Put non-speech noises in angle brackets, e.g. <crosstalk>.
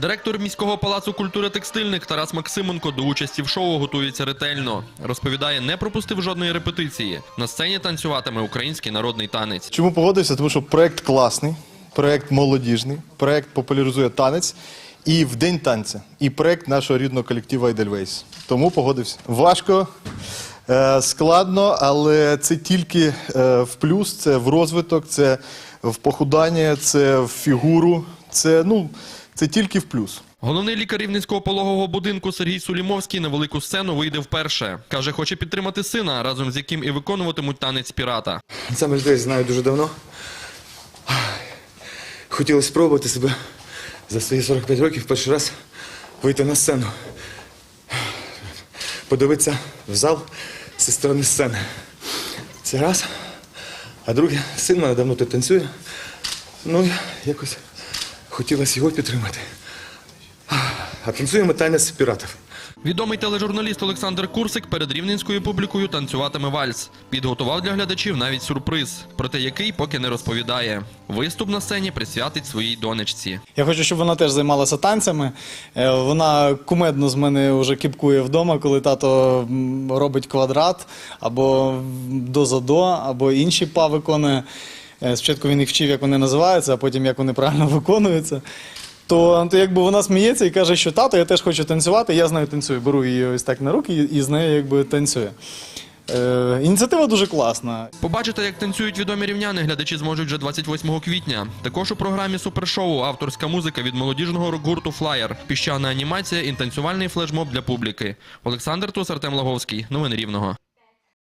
Директор міського палацу культури текстильник Тарас Максименко до участі в шоу готується ретельно. Розповідає, не пропустив жодної репетиції. На сцені танцюватиме український народний танець. Чому погодився? Тому що проект класний, проект молодіжний, проект популяризує танець і в день танця, і проект нашого рідного колективу Edelweiss. Тому погодився. Важко, е, складно, але це тільки е, в плюс, це в розвиток, це в похудання, це в фігуру, це, ну, це тільки в плюс. Головний лікар рівненського пологового будинку Сергій Сулімовський на велику сцену вийде вперше. Каже, хоче підтримати сина, разом з яким і виконуватимуть танець пірата. Саме людей знаю дуже давно. Хотілося спробувати себе за свої 45 років перший раз вийти на сцену. Подивитися в зал зі сторони сцени. Це раз. А друге, син мене давно тут танцює. Ну, якось хотілося його підтримати. А танцюємо танець піратів. Відомий тележурналіст Олександр Курсик перед рівненською публікою танцюватиме вальс. Підготував для глядачів навіть сюрприз, про те, який поки не розповідає. Виступ на сцені присвятить своїй донечці. Я хочу, щоб вона теж займалася танцями. Е, Вона кумедно з мене вже кіпкує вдома, коли тато робить квадрат або до-за-до, або інші па виконує. Е, Спочатку він їх вчив, як вони називаються, а потім як вони правильно <laughs> виконуються. То, то якби вона сміється і каже, що тато, я теж хочу танцювати, я з нею танцюю. Беру її ось так на руки і, і з нею якби танцює. Е, ініціатива дуже класна. Побачити, як танцюють відомі рівняни, глядачі зможуть вже 28 квітня. Також у програмі супершоу авторська музика від молодіжного рок-гурту Флаєр, піщана анімація і танцювальний флешмоб для публіки. Олександр Тус, Артем Лаговський. Новини Рівного.